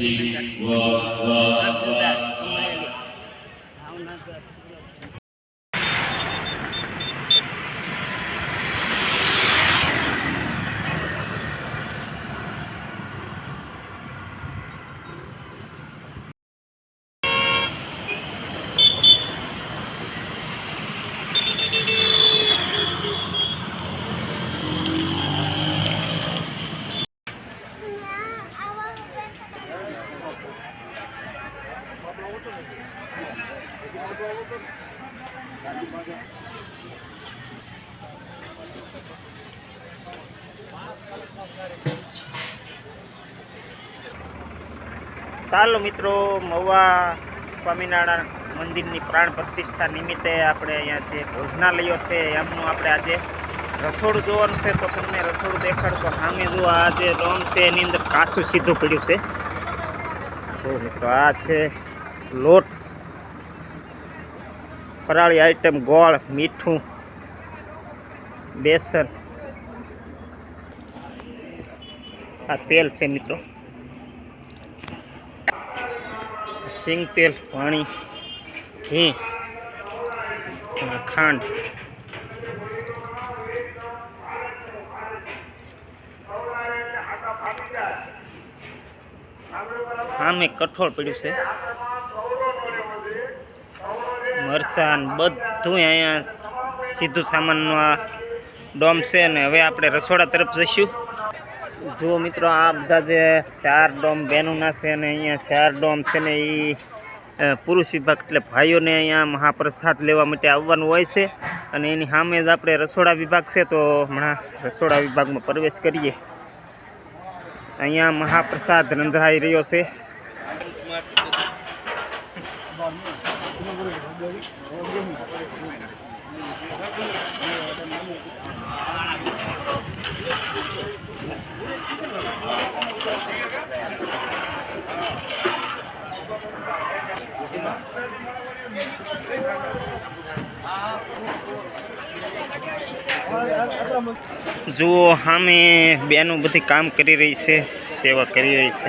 Shri Om. ચાલો મિત્રો મવા સ્વામિનારાયણ મંદિરની પ્રાણ પ્રતિષ્ઠા નિમિત્તે આપણે અહીંયા જે ભોજનાલયો છે, એમનું આપણે આજે રસોડું જોવાનું છે. તો તમને રસોડું દેખાડ, તો સામે જો આ જે રોમ છે, એની અંદર કાચું સીધું પડ્યું છે. મિત્રો, આ છે લોટ, ફરાળી આઈટમ ગોળ, મીઠું, બેસન. આ તેલ છે મિત્રો. સિંગ તેલ, પાણી, ઘી અને ખાંડ. આમે કઠોળ પડ્યું છે. મરચાં બધું અહીંયા સીધું સામાનનું આ ડોમ છે અને હવે આપણે રસોડા તરફ જઈશું. જુઓ મિત્રો, આ બધા જે ચાર ડોમ બહેનોના છે અને અહીંયા ચાર ડોમ છે ને એ પુરુષ વિભાગ એટલે ભાઈઓને અહીંયા મહાપ્રસાદ લેવા માટે આવવાનું હોય છે. અને એની સામે જ આપણે રસોડા વિભાગ છે, તો હમણાં રસોડા વિભાગમાં પ્રવેશ કરીએ. અહીંયા મહાપ્રસાદ રંધરાઈ રહ્યો છે. જુઓ સામે બેનો બધી કામ કરી રહી છે, સેવા કરી રહી છે,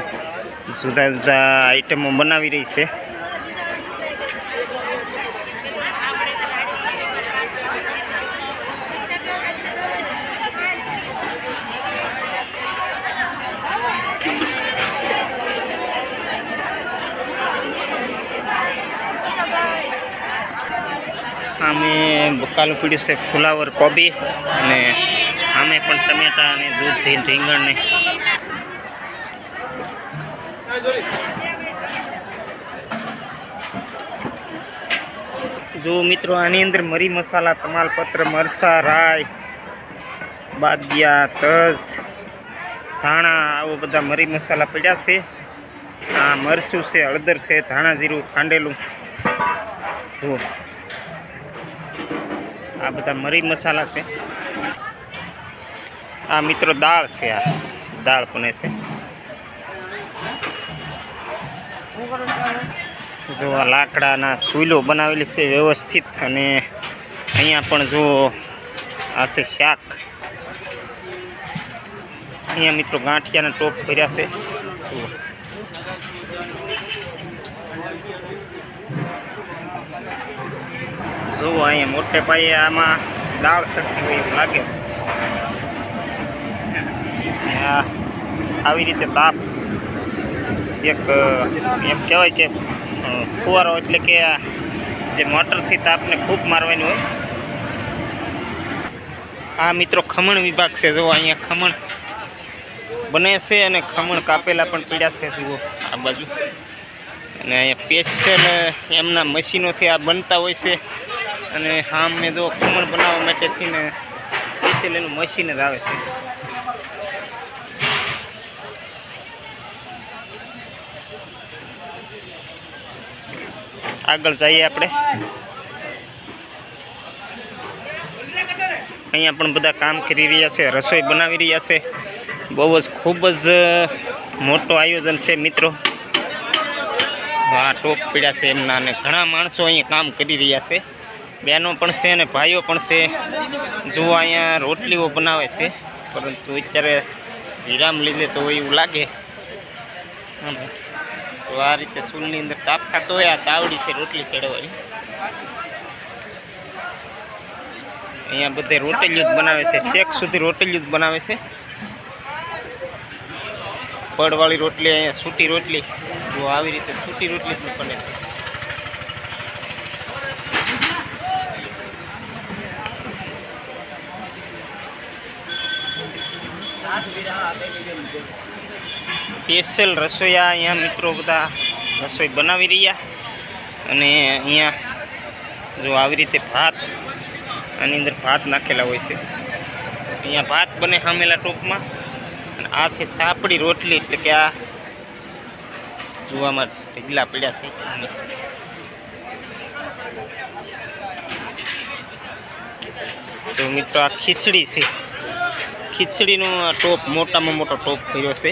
જુદા જુદા આઈટમો બનાવી રહી છે. આમે બકાલું પીડ્યું છે ફુલાવર કોબી અને આમે પણ ટમેટા અને દૂધથી રીંગણને. જો મિત્રો, આની અંદર મરી મસાલા, તમાલપત્ર, મરચા રાય બાદિયા, તજ, ધાણા, આવો બધા મરી મસાલા પડ્યા છે. આ મરચું છે, હળદર છે, ધાણા જીરું, ખાંડેલું. જુઓ. આ બધા મરી મસાલા છે. આ મિત્રો દાળ છે આ. દાળ પણ છે. જો આ લાકડાના સુઈલો બનાવેલી છે વ્યવસ્થિત અને અહીંયા પણ જો આ છે શાક. અહીંયા મિત્રો ગાંઠિયાના ટોપ ભર્યા છે. જુઓ. અહીંયા મોટે પાયે આમાં દાળ શક્તિ હોય એવું લાગે છે. આવી રીતે તાપ એક, એમ કહેવાય કે ફુવારો એટલે કે જે મોટરથી તાપને ખૂબ મારવાની હોય. આ મિત્રો ખમણ વિભાગ છે, જુઓ અહીંયા ખમણ બને છે અને ખમણ કાપેલા પણ પીડ્યા છે, જુઓ આ બાજુ. અને અહીંયા સ્પેશિયલ એમના મશીનોથી આ બનતા હોય છે. અને આમ મેં જો ખમણ બનાવવા માટેથી ને સ્પેશિયલ એનું મશીન જ આવે છે. આગળ જઈએ આપણે. અહીંયા પણ બધા કામ કરી રહ્યા છે, રસોઈ બનાવી રહ્યા છે. બહુ જ ખૂબ જ મોટું આયોજન છે મિત્રો. આ ટોપ પીડ્યા છે એમના અને ઘણા માણસો અહીંયા કામ કરી રહ્યા છે. બહેનો પણ છે અને ભાઈઓ પણ છે. જુઓ અહીંયા રોટલીઓ બનાવે છે. પરંતુ અત્યારે વિરામ લીધે તો એવું લાગે. તો આ રીતે ચૂલની અંદર તાપ ખાતો હોય, આ તાવડી છે રોટલી ચડવાની. અહીંયા બધે રોટલીઓ જ બનાવે છે. છેક સુધી રોટલીઓ જ બનાવે છે. પડવાળી રોટલી, અહીંયા સૂટી રોટલી. જો આવી રીતે સૂટી રોટલી જ બને છે. સ્પેશિયલ રસોઈયા અહીંયા મિત્રો બધા રસોઈ બનાવી રહ્યા. અને અહીંયા જો આવી રીતે ભાત, આની અંદર ભાત નાખેલા હોય છે. અહીંયા ભાત બને સામેલા ટોપમાં. અને આ છે સાપડી રોટલી, એટલે કે આ જોવામાં ઢીલા પડ્યા છે. તો મિત્રો આ ખીચડી છે. ખીચડીનો આ ટોપ મોટામાં મોટો ટોપ કર્યો છે.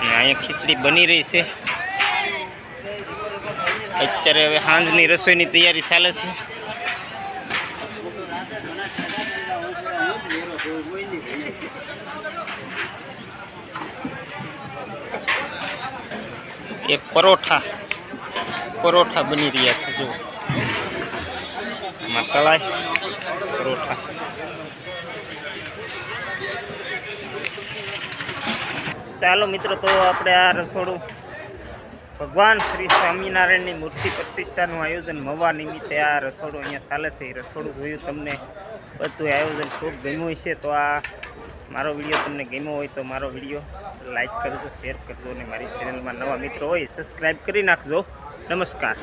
અને અહીંયા ખીચડી બની રહી છે. અત્યારે હવે સાંજની રસોઈની તૈયારી ચાલે છે. એ પરોઠા પરોઠા બની રહ્યા છે જો તળાય પરોઠા. ચાલો મિત્રો, તો આપણે આ રસોડું ભગવાન શ્રી સ્વામિનારાયણની મૂર્તિ પ્રતિષ્ઠાનું આયોજન મવા નિમિત્તે આ રસોડું અહીંયા ચાલે છે. એ રસોડું જોયું તમને બધું આયોજન ખૂબ ગમ્યું છે તો આ મારો વીડિયો તમને ગમ્યો હોય તો મારો વીડિયો લાઇક કરજો, શેર કરજો અને મારી ચેનલમાં નવા મિત્રો હોય સબસ્ક્રાઈબ કરી નાખજો. નમસ્કાર.